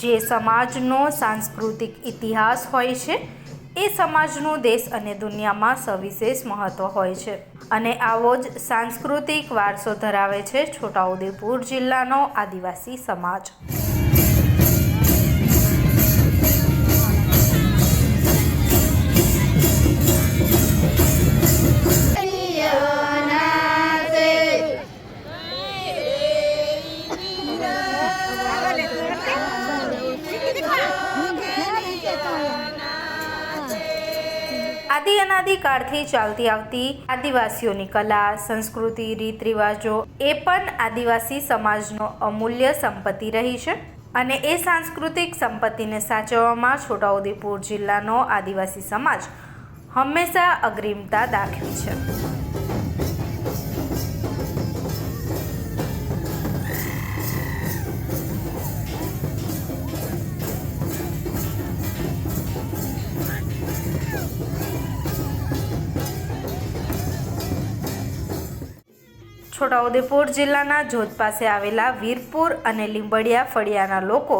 જે સમાજનો સાંસ્કૃતિક ઇતિહાસ હોય છે, એ સમાજનું દેશ અને દુનિયામાં સવિશેષ મહત્ત્વ હોય છે. અને આવો જ સાંસ્કૃતિક વારસો ધરાવે છે છોટાઉદેપુર જિલ્લાનો આદિવાસી સમાજ. આદિ અનાદિ કાળથી ચાલતી આવતી આદિવાસીઓની કલા, સંસ્કૃતિ રીત રિવાજો એ પણ આદિવાસી સમાજનો અમૂલ્ય સંપત્તિ રહી છે અને એ સાંસ્કૃતિક સંપત્તિને સાચવવામાં છોટાઉદેપુર જિલ્લાનો આદિવાસી સમાજ હંમેશા અગ્રીમતા દાખવી છે. છોટાઉદેપુર જિલ્લાના જોધ પાસે આવેલા વીરપુર અને લીંબડિયા ફળિયાના લોકો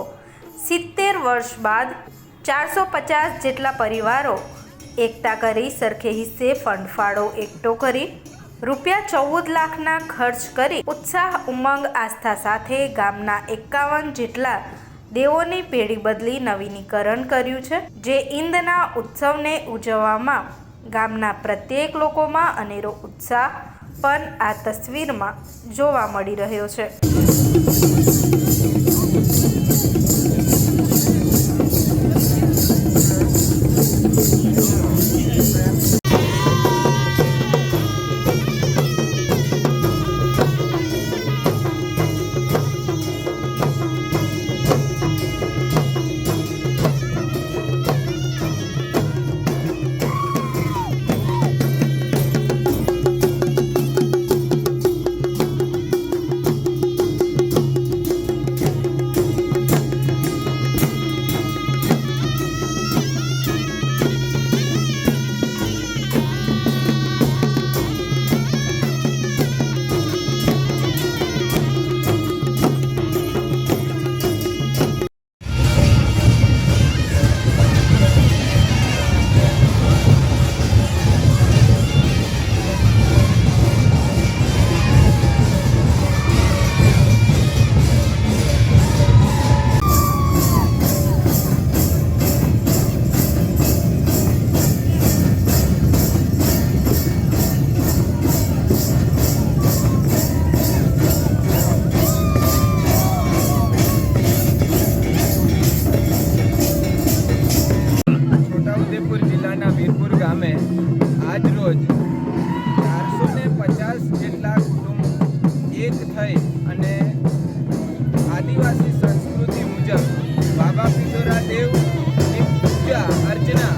સિત્તેર વર્ષ બાદ ચારસો પચાસ જેટલા પરિવારો એકતા કરી સરખે હિસ્સે ફંડફાળો એકઠો કરી રૂપિયા ચૌદ લાખના ખર્ચ કરી ઉત્સાહ, ઉમંગ, આસ્થા સાથે ગામના એકાવન જેટલા દેવોની પેઢી બદલી નવીનીકરણ કર્યું છે, જે ઈંદના ઉત્સવને ઉજવવામાં ગામના પ્રત્યેક લોકોમાં અનેરો ઉત્સાહ પણ આ તસવીરમાં જોવા મળી રહ્યો છે. આજ રોજ ચારસો ને પચાસ જેટલા કુટુંબ એક થઈ અને આદિવાસી સંસ્કૃતિ મુજબ બાબા પિશોરા દેવ પૂજા, અર્ચના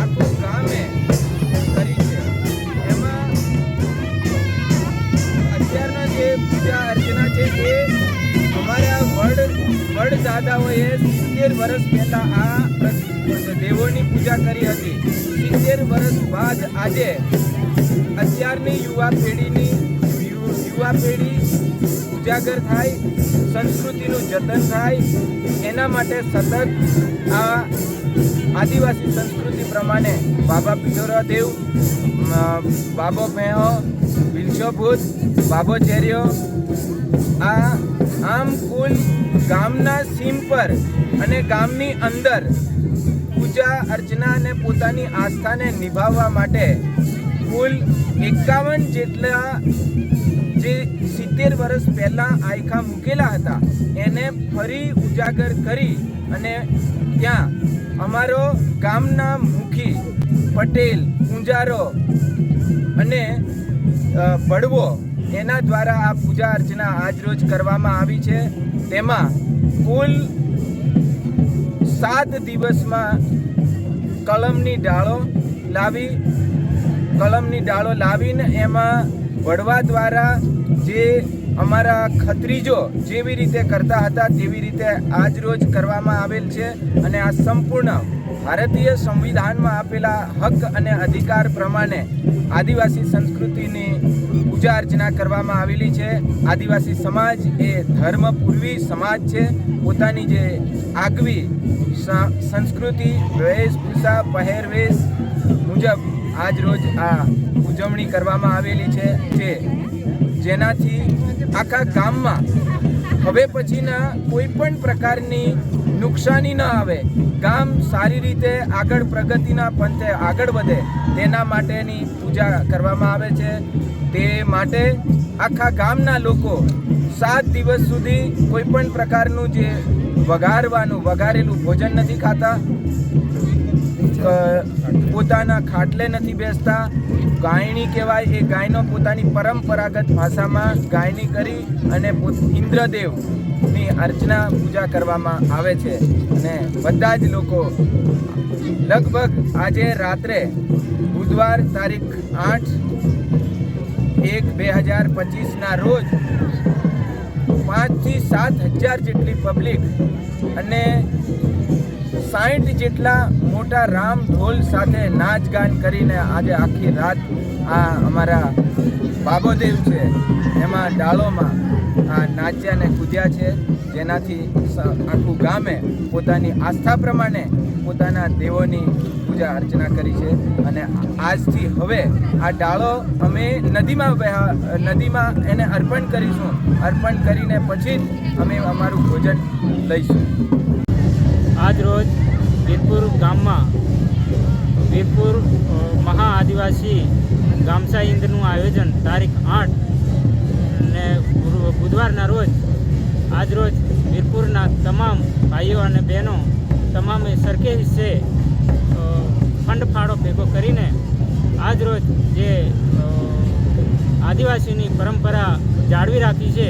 આખું ગામે કરી છે. એમાં અત્યારના જે પૂજા, અર્ચના છે એ અમારા વડ વડ દાદાઓએ સિત્તેર વર્ષ પહેલા આ દેવોની પૂજા કરી હતી. સિત્તેર વર્ષ બાદ આજે અત્યારની યુવા પેઢીની યુવા પેઢી ઉજાગર થાય, સંસ્કૃતિનું જતન થાય, એના માટે સતત આ આદિવાસી સંસ્કૃતિ પ્રમાણે બાબા પિથોરા દેવ બાબો મેહો ભૂત, બાબો ચેરિયો આ આમ કુલ ગામના સીમ પર અને ગામની અંદર પૂજા અર્ચના અને પોતાની આસ્થાને નિભાવવા માટે કુલ એકાવન જેટલા જે સિત્તેર વર્ષ પહેલાં આયખા મૂકેલા હતા, એને ફરી ઉજાગર કરી અને ત્યાં અમારો ગામના મુખી પટેલ કુંજારો અને બળવો એના દ્વારા આ પૂજા અર્ચના આજરોજ કરવામાં આવી છે. તેમાં કુલ સાત દિવસમાં કલમની ડાળો લાવી, કલમની ડાળો લાવીને એમાં વડવા દ્વારા જે અમારા ખત્રીજો જેવી રીતે કરતા હતા તેવી રીતે આજ રોજ કરવામાં આવેલ છે અને આ સંપૂર્ણ ભારતીય સંવિધાનમાં આપેલા હક અને અધિકાર પ્રમાણે આદિવાસી સંસ્કૃતિની પૂજા અર્ચના કરવામાં આવેલી છે. આદિવાસી સમાજ એ ધર્મપૂર્વી સમાજ છે. પોતાની જે આગવી સંસ્કૃતિ, વેશભૂષા, પહેરવેશ મુજબ આજ રોજ આ ઉજવણી કરવામાં આવેલી છે જે જેનાથી આખા ગામમાં હવે પછીના કોઈ પણ પ્રકારની નુકસાની ન આવે. ગામ સારી રીતે આગળ પ્રગતિના પંથે આગળ વધે તેના માટેની પૂજા કરવામાં આવે છે. તે માટે આખા ગામના લોકો સાત દિવસ સુધી કોઈ પણ પ્રકારનું જે વઘારવાનું, વઘારેલું ભોજન નથી ખાતા. પોતાના ખાટલે નથી બેસતા. ગાયણી કહેવાય એ ગાયનો પોતાની પરંપરાગત ભાષામાં ગાયની કરી અને ઇન્દ્રદેવની અર્ચના પૂજા કરવામાં આવે છે. અને બધા જ લોકો લગભગ આજે રાત્રે બુધવાર તારીખ આઠ એક બે હજાર પચીસના રોજ પાંચથી સાત હજાર જેટલી પબ્લિક અને સાઠ જેટલા મોટા રામ ઢોલ સાથે નાચ ગાન કરીને આજે આખી રાત આ અમારા બાબોદેવ છે. એમાં ડાળોમાં આ નાચ્યા ને કૂદ્યા છે. જેનાથી આખું ગામે પોતાની આસ્થા પ્રમાણે પોતાના દેવોની પૂજા અર્ચના કરી છે. અને આજથી હવે આ ડાળો અમે નદીમાં નદીમાં એને અર્પણ કરીશું. અર્પણ કરીને પછી જ અમે અમારું ભોજન લઈશું. આજ રોજ વીરપુર ગામમાં વીરપુર મહા આદિવાસી ગામસા ઇન્દ્રનું આયોજન તારીખ આઠ ને બુધવારના રોજ, આજ રોજ વીરપુરના તમામ ભાઈઓ અને બહેનો તમામે સરખે હિસ્સે ફંડ ફાળો ભેગો કરીને આજ રોજ જે આદિવાસીની પરંપરા જાળવી રાખી છે,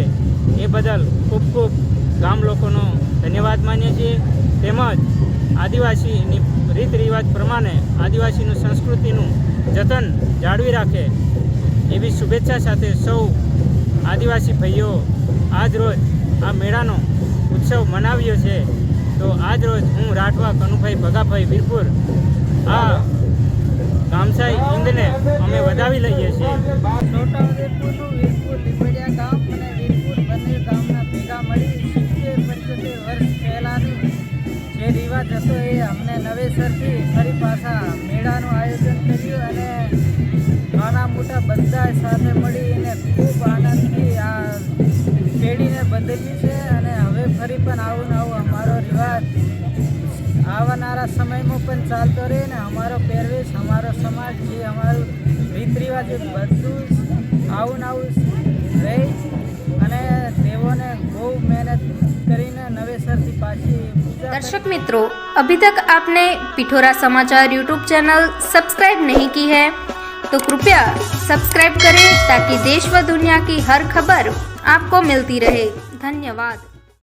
એ બદલ ખૂબ ખૂબ ગામ લોકોનો ધન્યવાદ માનીએ છીએ. તેમજ આદિવાસીની રીત રિવાજ પ્રમાણે આદિવાસીનું સંસ્કૃતિનું જતન જાળવી રાખે એવી શુભેચ્છા સાથે સૌ આદિવાસી ભાઈઓ આજ રોજ આ મેળાનો ઉત્સવ મનાવ્યો છે. તો આજ રોજ હું રાઠવા કનુભાઈ ભગાભાઈ વીરપુર આ ગામસાઈ હિંદને અમે વધાવી લઈએ છીએ. છોટાઉદેપુરનું વીરપુર લીંબડિયા ગામ અને વીરપુર બંને ગામના ભેગા મળી સિત્તેર વર્ષ પહેલાંની જે રિવાજ હતો એ અમને નવેસરથી ફરી પાછા મેળાનું આયોજન કર્યું અને નાના મોટા બધા સાથે મળીને ખૂબ આનંદથી આ પેઢીને બદલ્યું છે અને હવે ફરી પણ આવું ને આવું અમારો રિવાજ આવનારા સમયમાં પણ ચાલતો રહે ને અમારો પહેરવેશ અમારો સમાજ જે અમારું રીત રિવાજ એ બધું જ આવું ને આવું રહે અને તેઓને બહુ મહેનત કરીને નવેસરથી પાછી પૂજા दर्शक मित्रों अभी तक आपने पिठोरा समाचार यूट्यूब चैनल सब्सक्राइब नहीं की है तो कृपया सब्सक्राइब करें ताकि देश व दुनिया की हर खबर आपको मिलती रहे धन्यवाद